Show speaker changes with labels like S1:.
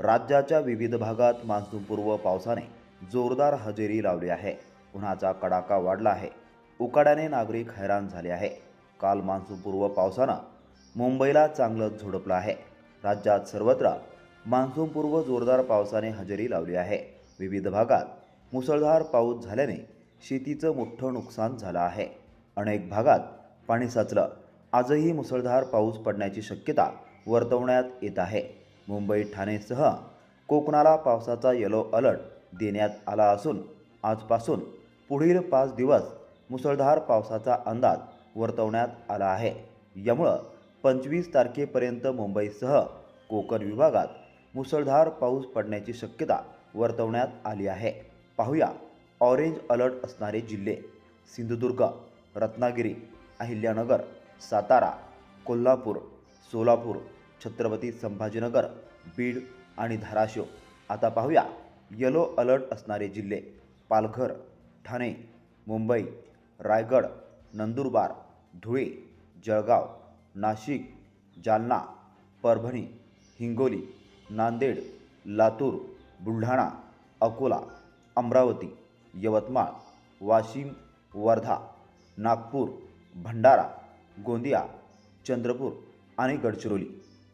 S1: राज्याच्या विविध भागात मान्सूनपूर्व पावसाने जोरदार हजेरी लावली आहे. उन्हाचा कडाका वाढला आहे. उकाड्याने नागरिक हैराण झाले आहे. काल मान्सूनपूर्व पावसानं मुंबईला चांगलं झोडपलं आहे. राज्यात सर्वत्र मान्सूनपूर्व जोरदार पावसाने हजेरी लावली आहे. विविध भागात मुसळधार पाऊस झाल्याने शेतीचं मोठं नुकसान झालं आहे. अनेक भागात पाणी साचलं. आजही मुसळधार पाऊस पडण्याची शक्यता वर्तवण्यात येत आहे. मुंबई ठाणेसह कोकणाला पावसाचा येलो अलर्ट देण्यात आला असून आजपासून पुढील पाच दिवस मुसळधार पावसाचा अंदाज वर्तवण्यात आला आहे. यामुळं पंचवीस तारखेपर्यंत मुंबईसह कोकण विभागात मुसळधार पाऊस पडण्याची शक्यता वर्तवण्यात आली आहे. पाहूया ऑरेंज अलर्ट असणारे जिल्हे. सिंधुदुर्ग रत्नागिरी अहिल्यानगर सातारा कोल्हापूर सोलापूर छत्रपती संभाजीनगर बीड आणि धाराशिव. आता पाहूया. येलो अलर्ट असणारे जिल्हे. पालघर ठाणे मुंबई रायगड नंदुरबार धुळे जळगाव नाशिक जालना परभणी हिंगोली नांदेड लातूर बुलढाणा अकोला अमरावती यवतमाळ वाशिम वर्धा नागपूर भंडारा गोंदिया चंद्रपूर आणि गडचिरोली.